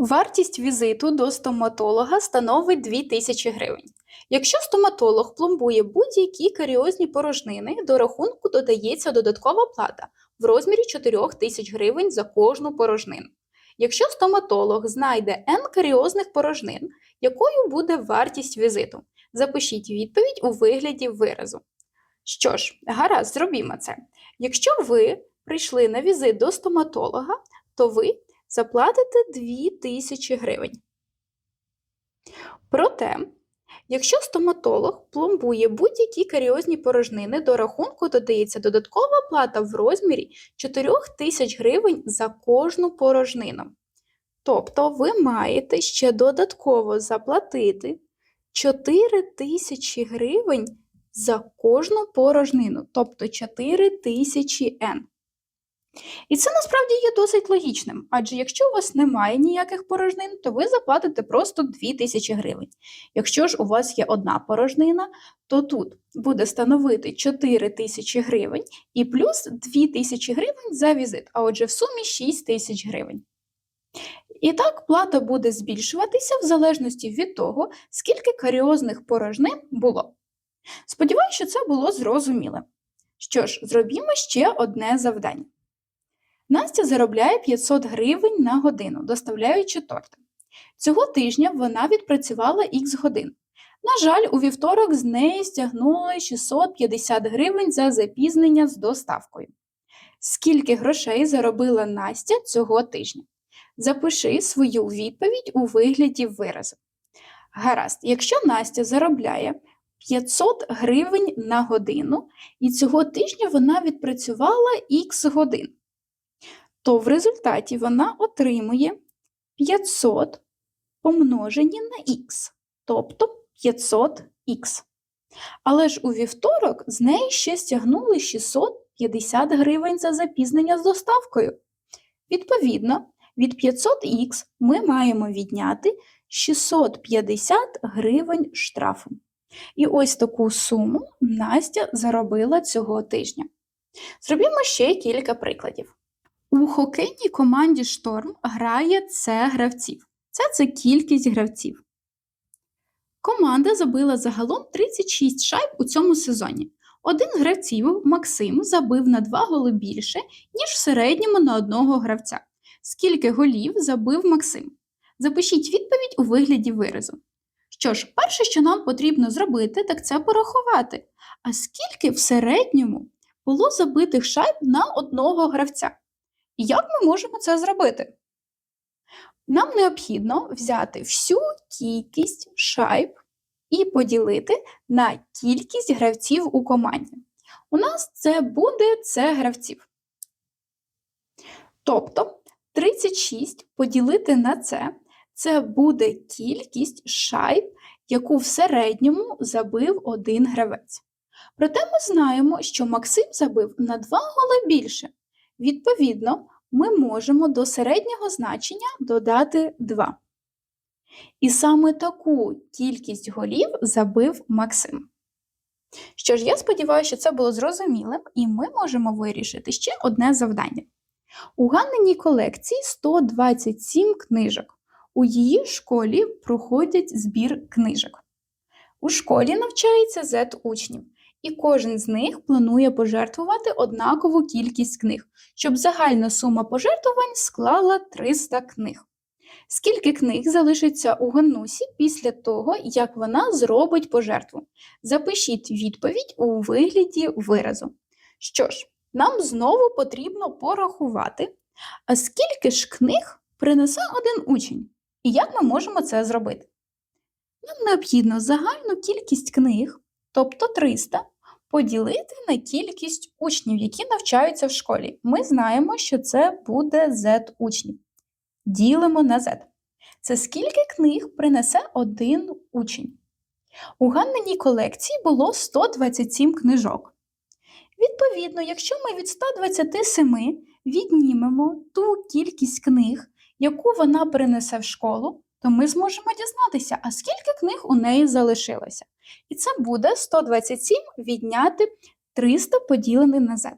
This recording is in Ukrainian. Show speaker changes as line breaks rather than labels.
Вартість візиту до стоматолога становить 2000 гривень. Якщо стоматолог пломбує будь-які каріозні порожнини, до рахунку додається додаткова плата в розмірі 4000 гривень за кожну порожнину. Якщо стоматолог знайде N каріозних порожнин, якою буде вартість візиту? Запишіть відповідь у вигляді виразу. Що ж, гаразд, зробімо це. Якщо ви прийшли на візит до стоматолога, то ви заплатите 2000 гривень. Проте, якщо стоматолог пломбує будь-які каріозні порожнини, до рахунку додається додаткова плата в розмірі 4000 гривень за кожну порожнину. Тобто ви маєте ще додатково заплатити 4000 гривень за кожну порожнину, тобто 4000 N. І це насправді є досить логічним, адже якщо у вас немає ніяких порожнин, то ви заплатите просто 2000 гривень. Якщо ж у вас є одна порожнина, то тут буде становити 4000 гривень і плюс 2000 гривень за візит, а отже в сумі 6000 гривень. І так плата буде збільшуватися в залежності від того, скільки каріозних порожнин було. Сподіваюся, що це було зрозуміло. Що ж, зробімо ще одне завдання. Настя заробляє 500 гривень на годину, доставляючи торти. Цього тижня вона відпрацювала х годин. На жаль, у вівторок з неї стягнули 650 гривень за запізнення з доставкою. Скільки грошей заробила Настя цього тижня? Запиши свою відповідь у вигляді виразу. Гаразд, якщо Настя заробляє 500 гривень на годину, і цього тижня вона відпрацювала х годин, то в результаті вона отримує 500 помножені на х, тобто 500х. Але ж у вівторок з неї ще стягнули 650 гривень за запізнення з доставкою. Відповідно, від 500х ми маємо відняти 650 гривень штрафу. І ось таку суму Настя заробила цього тижня. Зробімо ще кілька прикладів. У хокейній команді Шторм грає С гравців. Це це кількість гравців. Команда забила загалом 36 шайб у цьому сезоні. Один гравців, Максим, забив на 2 голи більше, ніж в середньому на одного гравця. Скільки голів забив Максим? Запишіть відповідь у вигляді виразу. Що ж, перше, що нам потрібно зробити, так це порахувати. А скільки в середньому було забитих шайб на одного гравця? Як ми можемо це зробити? Нам необхідно взяти всю кількість шайб і поділити на кількість гравців у команді. У нас це буде це гравців. Тобто 36 поділити на це це буде кількість шайб, яку в середньому забив один гравець. Проте ми знаємо, що Максим забив на 2 голи більше. Відповідно, ми можемо до середнього значення додати 2. І саме таку кількість голів забив Максим. Що ж, я сподіваюся, що це було зрозумілим, і ми можемо вирішити ще одне завдання. У Ганниній колекції 127 книжок. У її школі проходять збір книжок. У школі навчається Z учнів, і кожен з них планує пожертвувати однакову кількість книг, щоб загальна сума пожертвувань склала 300 книг. Скільки книг залишиться у Ганнусі після того, як вона зробить пожертву? Запишіть відповідь у вигляді виразу. Що ж, нам знову потрібно порахувати, а скільки ж книг принесе один учень? І як ми можемо це зробити? Нам необхідно загальну кількість книг, тобто 300, поділити на кількість учнів, які навчаються в школі. Ми знаємо, що це буде Z учнів. Ділимо на Z. Це скільки книг принесе один учень? У Ганниній колекції було 127 книжок. Відповідно, якщо ми від 127 віднімемо ту кількість книг, яку вона принесе в школу, то ми зможемо дізнатися, а скільки книг у неї залишилося. І це буде 127 відняти 300 поділений на z.